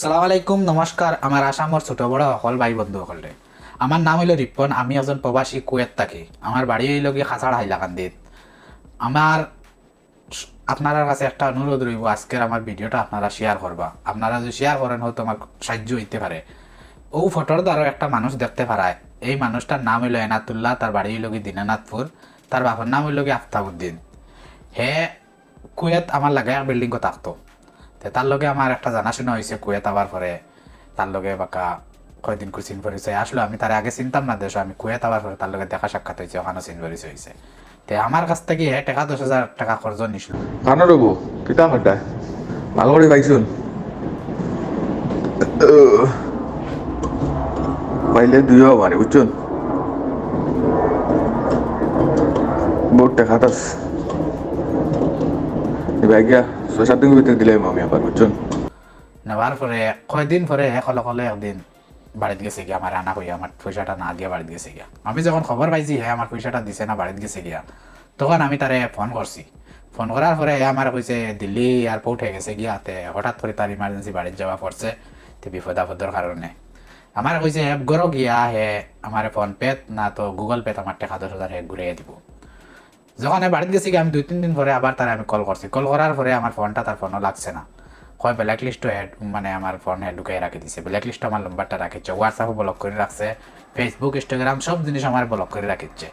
সালাম আলাইকুম নমস্কার আমার আসামর ছোট বড় সকল ভাই বন্ধু সকলে আমার নাম হইল রিপন আমি এজন প্রবাসী কুয়েত থাকি। আমার বাড়ি হইল গিয়ে খাসাড় হাইলাকান্দিত। আমার আপনার কাছে একটা অনুরোধ রইব, আজকের আমার ভিডিওটা আপনারা শেয়ার করবা। আপনারা যদি শেয়ার করেন, হয়তো আমার সাহায্য হইতে পারে। ও ফটোর দ্বারা একটা মানুষ দেখতে পারায়। এই মানুষটার নাম হইল এনাতুল্লাহ, তার বাড়ি হইল গিয়ে দিনানাথপুর, তার বাবার নাম হইল গিয়ে আফতাবুদ্দিন হে কুয়েত, আমার লাগে বিল্ডিং থাকতো তার লগে আমার একটা জানাশোনা হয়েছে কুয়েত আবার পরে তার লগে বাকা কয়দিন করে চিন পরিচয় আসলো আমি তার আগে চিনতাম না দেশ আমি কুয়েত আবার পরে তার লগে দেখা সাক্ষাৎ হয়েছে ওখানে চিন পরিচয় হয়েছে তে আমার কাছ থেকে হে টাকা দশ হাজার টাকা খরচ নিছিল। কানো রবো, কিতা হঠাৎ ভালো করে পাইছুন? পাইলে দুইও মানে বুঝছুন বহুত টাকা তাস গিয়া। ছয় সাত ভিতরে দিলাম আমি আবার বুঝছুন নেওয়ার পরে কয়দিন পরে হে কলে কলে একদিন বাড়িতে গেছে গিয়া আমার আনা হইয়া আমার পয়সাটা না দিয়ে বাড়িতে গেছে গিয়া। আমি যখন খবর পাইছি হ্যাঁ আমার পয়সাটা দিছে না বাড়িতে গেছে গিয়া, তখন আমি তারে ফোন করছি ফোন করার পরে আমার কইছে দিল্লি এয়ারপোর্ট হয়ে গেছে গিয়া, তে হঠাৎ করে তার ইমার্জেন্সি বাড়িতে যাওয়া পড়ছে তে বিপদ আপদর কারণে আমার কইছে হে গরো গিয়া, হে আমার ফোন পে না তো গুগল পে আমার টাকা দশ হাজার হে ঘুরিয়ে দিব। যখন আমি বাড়িতে গেছি আমি দুই, তিন দিন পরে আবার তার আমি কল করছি। কল করার পরে আমার ফোনটা তার ফোনও লাগছে না। কয় ব্ল্যাক লিস্টও মানে আমার ফোনে ঢুকাই রাখি দিছে। ব্ল্যাক লিস্ট আমার নম্বরটা রাখিছে হোয়াটসঅ্যাপও ব্লক করে রাখছে ফেসবুক ইনস্টাগ্রাম সব জিনিস আমার ব্লক করে রাখিছে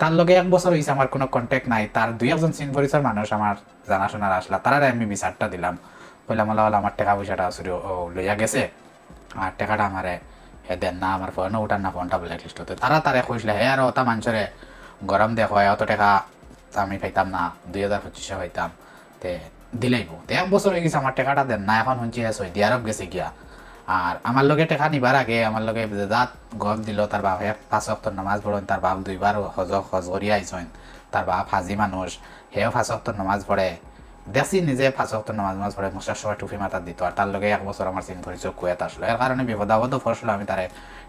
তার লগে এক বছর হয়েছে আমার কোনো কন্ট্যাক্ট নাই। তার দুই, একজন চিন পরিচয় মানুষ আমার জানাশোনার আসলা তারা আমি বিচারটা দিলাম। বললাম আল্লাহ আমার টাকা পয়সাটা আসলে লইয়া গেছে। আর টাকাটা আমারে হে দেন না আমার ফোনও উঠান না ফোনটা ব্ল্যাক লিস্ট হতে তারা তারে কইসলে হে আর ওটা মানুষের গরম দেখ হয় অত টাকা আমি পাইতাম না, দুই হাজার পঁচিশে পাইতাম। তে দিলেইব তে এক বছর হয়ে গেছে আমার টাকাটা দেন না এখন শুনছি সৌদি আরব গেছে গিয়া। আর আমার লগে টেকা নিবার আগে আমার লগে দাঁত গম দিল তার বাপ পাঁচ সপ্তর নামাজ পড়েন তার বাপ দুইবার হজ হজ করিয়া আইসেন তার বাপ হাজি মানুষ হেও পাঁচ সপ্তর নামাজ পড়ে দেখছি নিজে পাঁচ অক্টর নামাজ নামাজ পড়ে মুসার সময় টুপি মাথা দিত আর তার লগে এক বছর আমার চিন পরিচয় কুয়েত আসলো এর কারণে বিপদ আপদ পড়ছিল আমি তারে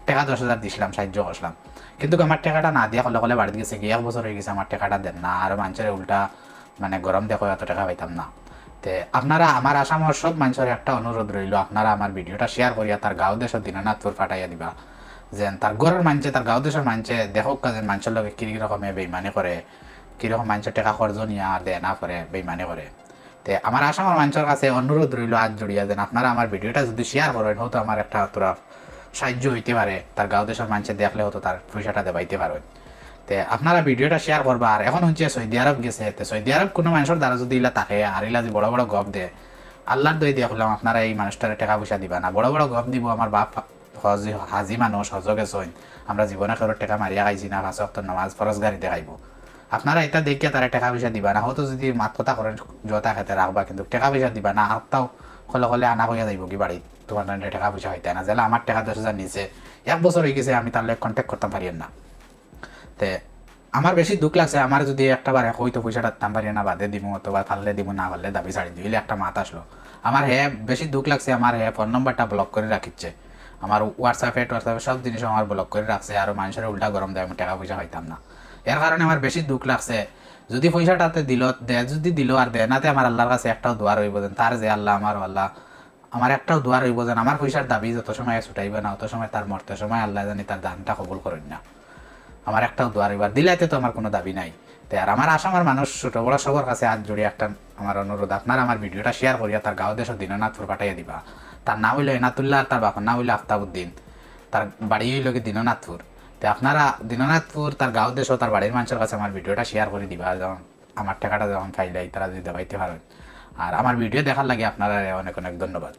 টাকা দশ হাজার দিছিলাম, সাহায্য করছিলাম কিন্তু আমার টাকাটা না দিয়া কলে কলে বাড়িতে গেছে গিয়ে এক বছর হয়ে গেছে আমার টাকাটা দেন না। আর মানুষের উল্টা মানে গরম দেখো এত টাকা পাইতাম না। তে আপনারা আমার আসামের সব মানুষের একটা অনুরোধ রইল আপনারা আমার ভিডিওটা শেয়ার করিয়া তার গাঁও দেশের দিনানাথপুর ফাটাইয়া দিবা। যেন তার ঘরের মানুষে তার গাঁও দেশের মানুষে দেখক যেন মানুষের লগে কি রকমে বেইমানি করে কীরকম মানুষের টাকা খরচ নিয়া দেয় না করে বেইমানি করে তে আমার আসামের মানুষের কাছে অনুরোধ রইল আজ জড়িয়া যেন আপনারা আমার ভিডিওটা যদি শেয়ার করেন, হয়তো আমার একটা তোরা সাহায্য হইতে পারে, তার গাঁও দেশের মানুষে দেখলে হয়তো তার পয়সাটা দেবাইতে পারবেন তে আপনারা ভিডিওটা শেয়ার করবা, আর এখন হচ্ছে সৌদি আরব গেছে, তে সৌদি আরব কোনো মানুষের দ্বারা যদি ইলা থাকে আর ইলা যে বড় বড় গপ দে, আল্লাহর দই দিয়ে হলাম আপনারা এই মানুষটারে টাকা পয়সা দিবা না। বড় বড় গপ দিব, আমার বাপ হজি মানুষ হজ গেছেন আমরা জীবনে কারোর টাকা মারিয়া খাইছি না অক্টর নামাজ ফরজ গাড়িতে খাইব। আপনারা এটা দেখিয়া তারা টাকা পয়সা দিবা। না হয়তো যদি মাত কথা করেন জতা খেতে রাখবা কিন্তু টাকা পয়সা দিবা। না, আত্মাও কলে কলে আনা হইয়া যাইব কি বাড়ি তোমার টাকা পয়সা হইতে না। যেলা আমার টাকা দশ হাজার নিচে এক বছর হয়ে গেছে, আমি তাহলে কন্ট্যাক্ট করতে পারি না তে আমার বেশি দুঃখ লাগছে। আমার যদি একটা বার হয়তো পয়সাটা দাম পারি না বাদে দিব অথবা পারলে দিব না পারলে দাবি ছাড়ি দিলে একটা মাত আসলো। আমার হে বেশি দুঃখ লাগছে। আমার হে ফোন নম্বরটা ব্লক করে রাখিচ্ছে আমার হোয়াটসঅ্যাপে হোয়াটসঅ্যাপে সব জিনিস আমার ব্লক করে রাখছে আর মানুষের উল্টা গরম দেয়, আমি টাকা পয়সা পাইতাম না। এর কারণে আমার বেশি দুঃখ লাগছে। যদি পয়সাটাতে দিল, দে যদি দিল আর দে, নাতে আমার আল্লাহর কাছে একটাও দোয়ার হইব যেন, তার যে আল্লাহ, আমার আল্লাহ, আমার একটাও দোয়ার হইব যেন, আমার পয়সার দাবি যত সময় ছুটাইবে না, অত সময় তার মরতে সময় আল্লাহ জানি তার দানটা কবুল করেন না। আমার একটাও দোয়ার এবার দিলাইতে তো আমার কোনো দাবি নাই। তাই আর আমার আসামের মানুষ, ছোট বড় সবার কাছে আজ জড়িয়ে একটা আমার অনুরোধ, আপনার আমার ভিডিওটা শেয়ার করিয়া তার গাঁও দেশের দিননাথপুর পাঠাইয়া দিবা। তার নাম হইল এনাতুল্লাহ আর তার বাবার নাম হইল আফতাবুদ্দিন তার বাড়ি হইল কি দিননাথপুর। তো আপনারা দিননাথপুর, তার গাঁও দেশ তার বাড়ির মানুষের কাছে আমার ভিডিওটা শেয়ার করে দিবা যেমন আমার টাকাটা যখন পাইলাই তারা যদি দেখাইতে পারেন। আর আমার ভিডিও দেখার লাগে আপনারা অনেক অনেক ধন্যবাদ।